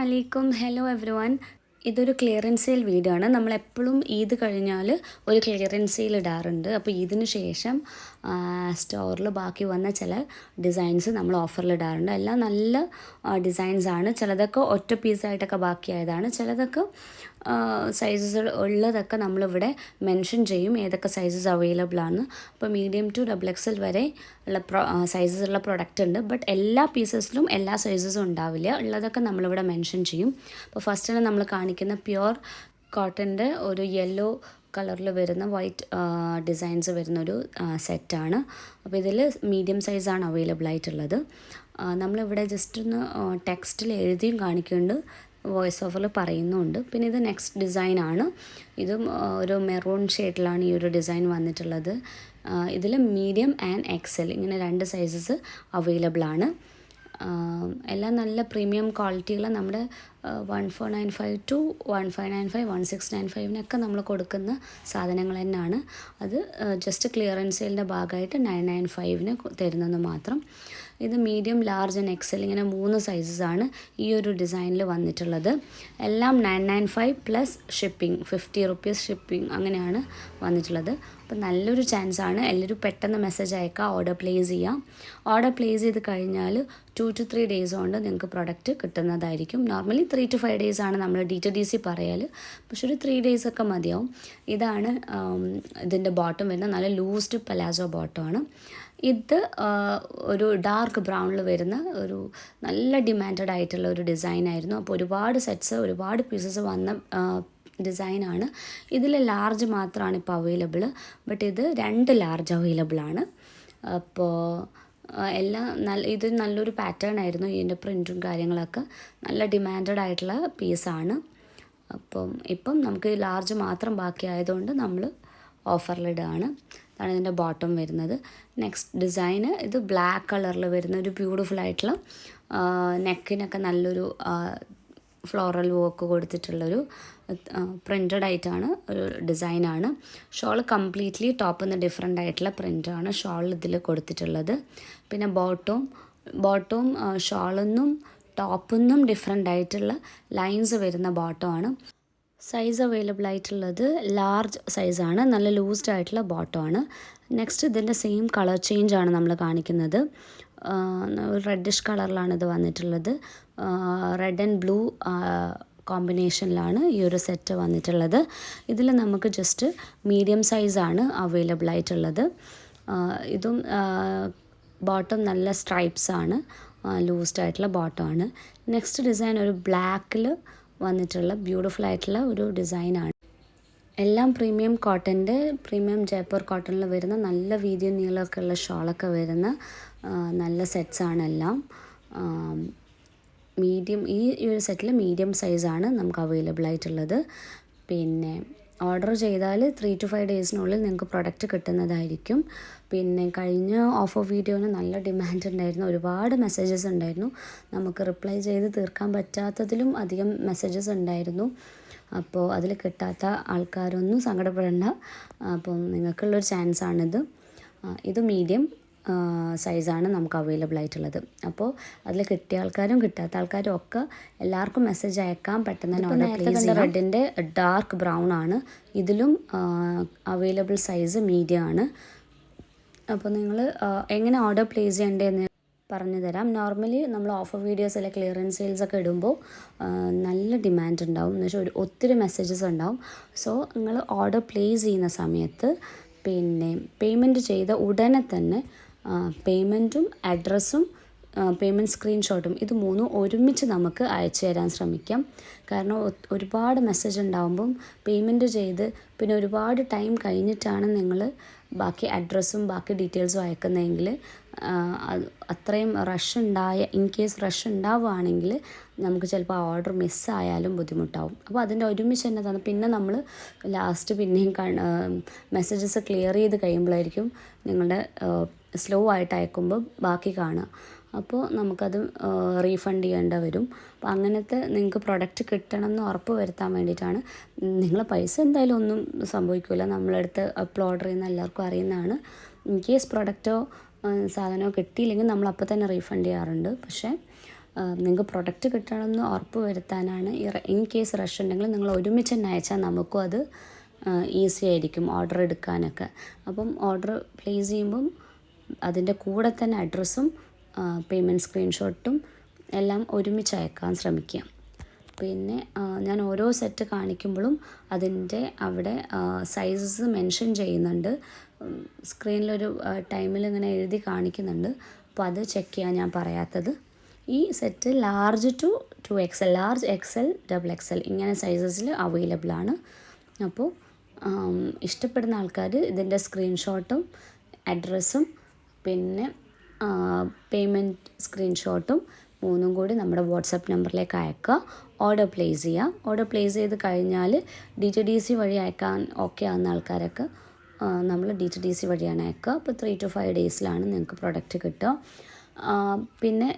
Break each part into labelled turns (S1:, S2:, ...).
S1: അലൈക്കും hello everyone ഇതൊരു clearance sale video ആണ് നമ്മൾ എപ്പോഴും ഈദ് കഴിഞ്ഞാൽ ഒരു ക്ലിയറൻസ് സെയിൽ ഇടാറുണ്ട്. അപ്പോൾ ഈദിന് ശേഷം സ്റ്റോറിൽ ബാക്കി വന്ന ചില ഡിസൈൻസ് നമ്മൾ ഓഫറിൽ ഇടാറുണ്ട്. എല്ലാം നല്ല ഡിസൈൻസ് ആണ്. ചിലതൊക്കെ ഒറ്റ പീസായിട്ടൊക്കെ ബാക്കിയായതാണ്. ചിലതൊക്കെ സൈസസ് ഉള്ളതൊക്കെ നമ്മളിവിടെ മെൻഷൻ ചെയ്യും. ഏതൊക്കെ സൈസസ് അവൈലബിൾ ആണ്. അപ്പോൾ medium to double X L വരെ ഉള്ള പ്രോ സൈസസ് ഉള്ള പ്രൊഡക്റ്റ് ഉണ്ട്. ബട്ട് എല്ലാ പീസസിലും എല്ലാ സൈസസും ഉണ്ടാവില്ല. ഉള്ളതൊക്കെ നമ്മളിവിടെ മെൻഷൻ ചെയ്യും. അപ്പോൾ ഫസ്റ്റ് തന്നെ നമ്മൾ കാണിക്കുന്ന പ്യുവർ കോട്ടന്റെ ഒരു യെല്ലോ കളറിൽ വരുന്ന വൈറ്റ് ഡിസൈൻസ് വരുന്നൊരു സെറ്റാണ് അപ്പോൾ ഇതിൽ മീഡിയം സൈസാണ് അവൈലബിൾ ആയിട്ടുള്ളത്. നമ്മളിവിടെ ജസ്റ്റ് ഒന്ന് ടെക്സ്റ്റിൽ എഴുതിയും കാണിക്കുന്നുണ്ട്. വോയിസ് ഓവറിൽ പറയുന്നുണ്ട്. പിന്നെ ഇത് നെക്സ്റ്റ് ഡിസൈൻ ആണ്. ഇതും ഒരു മെറൂൺ ഷെയ്ഡിലാണ് ഈ ഒരു ഡിസൈൻ വന്നിട്ടുള്ളത്. ഇതിൽ മീഡിയം ആൻഡ് എക്സൽ ഇങ്ങനെ രണ്ട് സൈസസ് അവൈലബിൾ ആണ്. എല്ലാം നല്ല പ്രീമിയം ക്വാളിറ്റിയുള്ള നമ്മുടെ one four nine five two one five nine five one six nine ഫൈവിനൊക്കെ നമ്മൾ കൊടുക്കുന്ന സാധനങ്ങൾ തന്നെയാണ്. അത് ജസ്റ്റ് ക്ലിയറൻസ് സെയിലിന്റെ ഭാഗമായിട്ട് നയൻ നയൻ ഫൈവിന് തരുന്നത് മാത്രം. ഇത് മീഡിയം ലാർജ് ആൻഡ് എക്സൽ ഇങ്ങനെ മൂന്ന് സൈസസാണ് ഈ ഒരു ഡിസൈനിൽ വന്നിട്ടുള്ളത്. എല്ലാം nine nine five plus shipping fifty rupees shipping അങ്ങനെയാണ് വന്നിട്ടുള്ളത്. അപ്പോൾ നല്ലൊരു ചാൻസ് ആണ് എല്ലാവരും പെട്ടെന്ന് മെസ്സേജ് അയക്കുക. ഓർഡർ പ്ലേസ് ചെയ്യാം. ഓർഡർ പ്ലേസ് ചെയ്ത് കഴിഞ്ഞാൽ ടു ടു ത്രീ ഡേയ്സ് കൊണ്ട് നിങ്ങൾക്ക് പ്രൊഡക്റ്റ് കിട്ടുന്നതായിരിക്കും. Normally three to five days ആണ് നമ്മൾ ഡി ടു ഡി സി പറയൽ പക്ഷെ ഒരു ത്രീ ഡേയ്സ് ഒക്കെ മതിയാവും. ഇതാണ് ഇതിന്റെ ബോട്ടം വരുന്നത്. നല്ല ലൂസ്ഡ് പലാസോ ആണ്. ഇത് ഒരു ഡാർക്ക് ബ്രൗണിൽ വരുന്ന ഒരു നല്ല ഡിമാൻഡ് ആയിട്ടുള്ള ഒരു ഡിസൈൻ ആയിരുന്നു. അപ്പോൾ ഒരുപാട് സെറ്റ്സ് ഒരുപാട് പീസസ് വന്ന ഡിസൈനാണ്. ഇതിൽ ലാർജ് മാത്രമാണ് ഇപ്പോൾ അവൈലബിൾ ബട്ട് ഇത് രണ്ട് ലാർജ് അവൈലബിൾ ആണ്. അപ്പോൾ എല്ലാം നല്ല ഇത് നല്ലൊരു പാറ്റേൺ ആയിരുന്നു ഇതിന്റെ പ്രിന്റും കാര്യങ്ങളൊക്കെ. നല്ല ഡിമാൻഡഡ് ആയിട്ടുള്ള പീസാണ്. അപ്പം ഇപ്പം നമുക്ക് ലാർജ് മാത്രം ബാക്കി ആയതുകൊണ്ട് നമ്മൾ ഓഫറിലിടുകയാണ് അതാണ് ഇതിന്റെ ബോട്ടം വരുന്നത്. നെക്സ്റ്റ് ഡിസൈന് ഇത് ബ്ലാക്ക് കളറിൽ വരുന്ന ഒരു ബ്യൂട്ടിഫുൾ ആയിട്ടുള്ള നെക്കിനൊക്കെ നല്ലൊരു ഫ്ലോറൽ വർക്ക് കൊടുത്തിട്ടുള്ളൊരു പ്രിന്റഡ് ആയിട്ടാണ് ഒരു ഡിസൈനാണ് ഷോൾ കംപ്ലീറ്റ്ലി ടോപ്പിൽ നിന്ന് ഡിഫറെന്റ് ആയിട്ടുള്ള പ്രിന്റാണ് ഷോൾ ഇതിൽ കൊടുത്തിട്ടുള്ളത്. പിന്നെ ബോട്ടവും ബോട്ടവും ഷോളെന്നും ടോപ്പിൽ നിന്നും ഡിഫറെന്റ് ആയിട്ടുള്ള ലൈൻസ് വരുന്ന ബോട്ടമാണ് സൈസ് അവൈലബിൾ ആയിട്ടുള്ളത് ലാർജ് സൈസാണ് നല്ല ലൂസ്ഡ് ആയിട്ടുള്ള ബോട്ടമാണ് നെക്സ്റ്റ് ഇതിന്റെ സെയിം കളർ ചേഞ്ച് ആണ് നമ്മൾ കാണിക്കുന്നത്. ഒരു റെഡിഷ് കളറിലാണ് ഇത് വന്നിട്ടുള്ളത്. റെഡ് ആൻഡ് ബ്ലൂ കോമ്പിനേഷനിലാണ് ഈ ഒരു സെറ്റ് വന്നിട്ടുള്ളത്. ഇതിൽ നമുക്ക് ജസ്റ്റ് മീഡിയം സൈസാണ് അവൈലബിൾ ആയിട്ടുള്ളത്. ഇതും ബോട്ടം നല്ല സ്ട്രൈപ്സ് ആണ്. ലൂസ്ഡ് ആയിട്ടുള്ള ബോട്ടമാണ് നെക്സ്റ്റ് ഡിസൈൻ ഒരു ബ്ലാക്കിൽ വന്നിട്ടുള്ള ബ്യൂട്ടിഫുൾ ആയിട്ടുള്ള ഒരു ഡിസൈനാണ് എല്ലാം പ്രീമിയം കോട്ടന്റെ പ്രീമിയം ജയ്പൂർ കോട്ടണിൽ വരുന്ന നല്ല വീതിയും നീളമൊക്കെ ഉള്ള ഷോളൊക്കെ വരുന്ന നല്ല സെറ്റ്സാണ് എല്ലാം. മീഡിയം ഈ ഒരു സെറ്റിൽ മീഡിയം സൈസാണ് നമുക്ക് അവൈലബിൾ ആയിട്ടുള്ളത്. പിന്നെ ഓർഡർ ചെയ്താൽ ത്രീ ടു ഫൈവ് ഡേയ്സിനുള്ളിൽ നിങ്ങൾക്ക് പ്രൊഡക്റ്റ് കിട്ടുന്നതായിരിക്കും. പിന്നെ കഴിഞ്ഞ ഓഫർ വീഡിയോന് നല്ല ഡിമാൻഡ് ഉണ്ടായിരുന്നു. ഒരുപാട് മെസ്സേജസ് ഉണ്ടായിരുന്നു. നമുക്ക് റിപ്ലൈ ചെയ്ത് തീർക്കാൻ പറ്റാത്തതിലും അധികം മെസ്സേജസ് ഉണ്ടായിരുന്നു. അപ്പോൾ അതിൽ കിട്ടാത്ത ആൾക്കാരൊന്നും സങ്കടപ്പെടേണ്ട. അപ്പം നിങ്ങൾക്കുള്ളൊരു ചാൻസാണിത്. ഇത് മീഡിയം സൈസാണ് നമുക്ക് അവൈലബിൾ ആയിട്ടുള്ളത്. അപ്പോൾ അതിൽ കിട്ടിയ ആൾക്കാരും കിട്ടാത്ത ആൾക്കാരും ഒക്കെ എല്ലാവർക്കും മെസ്സേജ് അയക്കാൻ പെട്ടെന്ന് റെഡിന്റെ ഡാർക്ക് ബ്രൗൺ ആണ്. ഇതിലും അവൈലബിൾ സൈസ് മീഡിയം ആണ്. അപ്പോൾ നിങ്ങൾ എങ്ങനെ ഓർഡർ പ്ലേസ് ചെയ്യേണ്ടതെന്ന് പറഞ്ഞു തരാം നോർമലി നമ്മൾ ഓഫർ വീഡിയോസിലെ ക്ലിയറൻസ് സെയിൽസ് ഒക്കെ ഇടുമ്പോൾ നല്ല ഡിമാൻഡ് ഉണ്ടാവും എന്ന് വെച്ചാൽ ഒത്തിരി മെസ്സേജസ് ഉണ്ടാവും സോ നിങ്ങൾ ഓർഡർ പ്ലേസ് ചെയ്യുന്ന സമയത്ത് പിന്നെ പേയ്മെന്റ് ചെയ്ത ഉടനെ തന്നെ പേയ്മെന്റും അഡ്രസ്സും പേയ്മെന്റ് സ്ക്രീൻഷോട്ടും ഇത് മൂന്നും ഒരുമിച്ച് നമുക്ക് അയച്ചു തരാൻ ശ്രമിക്കാം. കാരണം ഒരുപാട് മെസ്സേജ് ഉണ്ടാകുമ്പം പേയ്മെന്റ് ചെയ്ത് പിന്നെ ഒരുപാട് ടൈം കഴിഞ്ഞിട്ടാണ് നിങ്ങൾ ബാക്കി അഡ്രസ്സും ബാക്കി ഡീറ്റെയിൽസും അയക്കുന്നതെങ്കിൽ അത്രയും റഷ് ഉണ്ടായ ഇൻ കേസ് റഷ് ഉണ്ടാവുകയാണെങ്കിൽ നമുക്ക് ചിലപ്പോൾ ആ ഓർഡർ മിസ്സായാലും ബുദ്ധിമുട്ടാവും. അപ്പോൾ അതിന്റെ ഒരുമിച്ച് തന്നെ തന്നെ. പിന്നെ നമ്മൾ ലാസ്റ്റ് പിന്നെയും മെസ്സേജസ് ക്ലിയർ ചെയ്ത് കഴിയുമ്പോഴായിരിക്കും നിങ്ങളുടെ സ്ലോ ആയിട്ട് അയക്കുമ്പോൾ ബാക്കി കാണുക. അപ്പോൾ നമുക്കത് റീഫണ്ട് ചെയ്യേണ്ട വരും. അപ്പോൾ അങ്ങനത്തെ നിങ്ങൾക്ക് പ്രൊഡക്റ്റ് കിട്ടണം എന്ന് ഉറപ്പ് വരുത്താൻ വേണ്ടിയിട്ടാണ്. നിങ്ങളെ പൈസ എന്തായാലും ഒന്നും സംഭവിക്കില്ല നമ്മളെടുത്ത് ഓർഡർ ചെയ്യുന്ന എല്ലാവർക്കും അറിയുന്നതാണ്. ഇൻ കേസ് പ്രൊഡക്റ്റോ സാധനമോ കിട്ടിയില്ലെങ്കിൽ നമ്മൾ അപ്പോൾ തന്നെ റീഫണ്ട് ചെയ്യാറുണ്ട്. പക്ഷേ നിങ്ങൾക്ക് പ്രൊഡക്റ്റ് കിട്ടണമെന്ന് ഉറപ്പ് വരുത്താനാണ് ഈ ഇൻ കേസ് റഷ് ഉണ്ടെങ്കിൽ നിങ്ങൾ ഒരുമിച്ച് തന്നെ അയച്ചാൽ നമുക്കും അത് ഈസി ആയിരിക്കും ഓർഡർ എടുക്കാനൊക്കെ. അപ്പം ഓർഡർ പ്ലേസ് ചെയ്യുമ്പം അതിന്റെ കൂടെ തന്നെ അഡ്രസ്സും പേയ്മെന്റ് സ്ക്രീൻഷോട്ടും എല്ലാം ഒരുമിച്ച് അയക്കാൻ ശ്രമിക്കുക പിന്നെ ഞാൻ ഓരോ സെറ്റ് കാണിക്കുമ്പോഴും അതിന്റെ അവിടെ സൈസസ് മെൻഷൻ ചെയ്യുന്നുണ്ട്. സ്ക്രീനിലൊരു ടൈമിൽ ഇങ്ങനെ എഴുതി കാണിക്കുന്നുണ്ട്. അപ്പോൾ അത് ചെക്ക് ചെയ്യാൻ ഞാൻ പറയാത്തത്. ഈ set large to two XL large XL double XL ഇങ്ങനെ സൈസസിൽ അവൈലബിൾ ആണ്. അപ്പോൾ ഇഷ്ടപ്പെടുന്ന ആൾക്കാർ ഇതിന്റെ സ്ക്രീൻഷോട്ടും അഡ്രസ്സും പിന്നെ പേയ്മെന്റ് സ്ക്രീൻഷോട്ടും മൂന്നും കൂടി നമ്മുടെ വാട്സപ്പ് നമ്പറിലേക്ക് അയക്കുക. ഓർഡർ പ്ലേസ് ചെയ്യുക ഓർഡർ പ്ലേസ് ചെയ്ത് കഴിഞ്ഞാൽ ഡി ടി ഡി സി വഴി അയക്കാൻ ഓക്കെ ആകുന്ന ആൾക്കാരൊക്കെ നമ്മൾ ഡി ടി ഡി സി വഴിയാണ് അയക്കുക. അപ്പോൾ ത്രീ ടു ഫൈവ് ഡേയ്സിലാണ് നിങ്ങൾക്ക് പ്രൊഡക്റ്റ് കിട്ടുക. പിന്നെ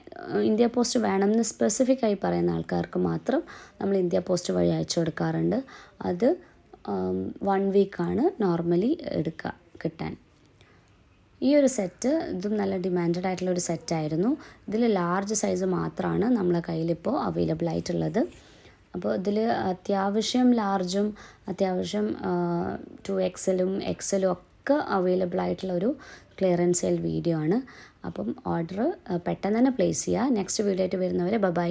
S1: ഇന്ത്യ പോസ്റ്റ് വേണമെന്ന് സ്പെസിഫിക് ആയി പറയുന്ന ആൾക്കാർക്ക് മാത്രം നമ്മൾ ഇന്ത്യ പോസ്റ്റ് വഴി അയച്ചു കൊടുക്കാറുണ്ട്. അത് വൺ വീക്കാണ് നോർമലി എടുക്കുക കിട്ടാൻ. ഈ ഒരു സെറ്റ് ഇതും നല്ല ഡിമാൻഡഡ് ആയിട്ടുള്ള ഒരു സെറ്റായിരുന്നു ഇതിൽ ലാർജ് സൈസ് മാത്രമാണ് നമ്മളെ കയ്യിലിപ്പോൾ അവൈലബിൾ ആയിട്ടുള്ളത്. അപ്പോൾ ഇതിൽ അത്യാവശ്യം ലാർജും അത്യാവശ്യം ടു എക്സലും എക്സലും ഒക്കെ അവൈലബിൾ ആയിട്ടുള്ള ഒരു ക്ലിയറൻസ് സെയിൽ വീഡിയോ ആണ്. അപ്പം ഓർഡർ പെട്ടെന്ന് തന്നെ പ്ലേസ് ചെയ്യുക നെക്സ്റ്റ് വീഡിയോ ആയിട്ട് വരുന്നവരെ ബൈ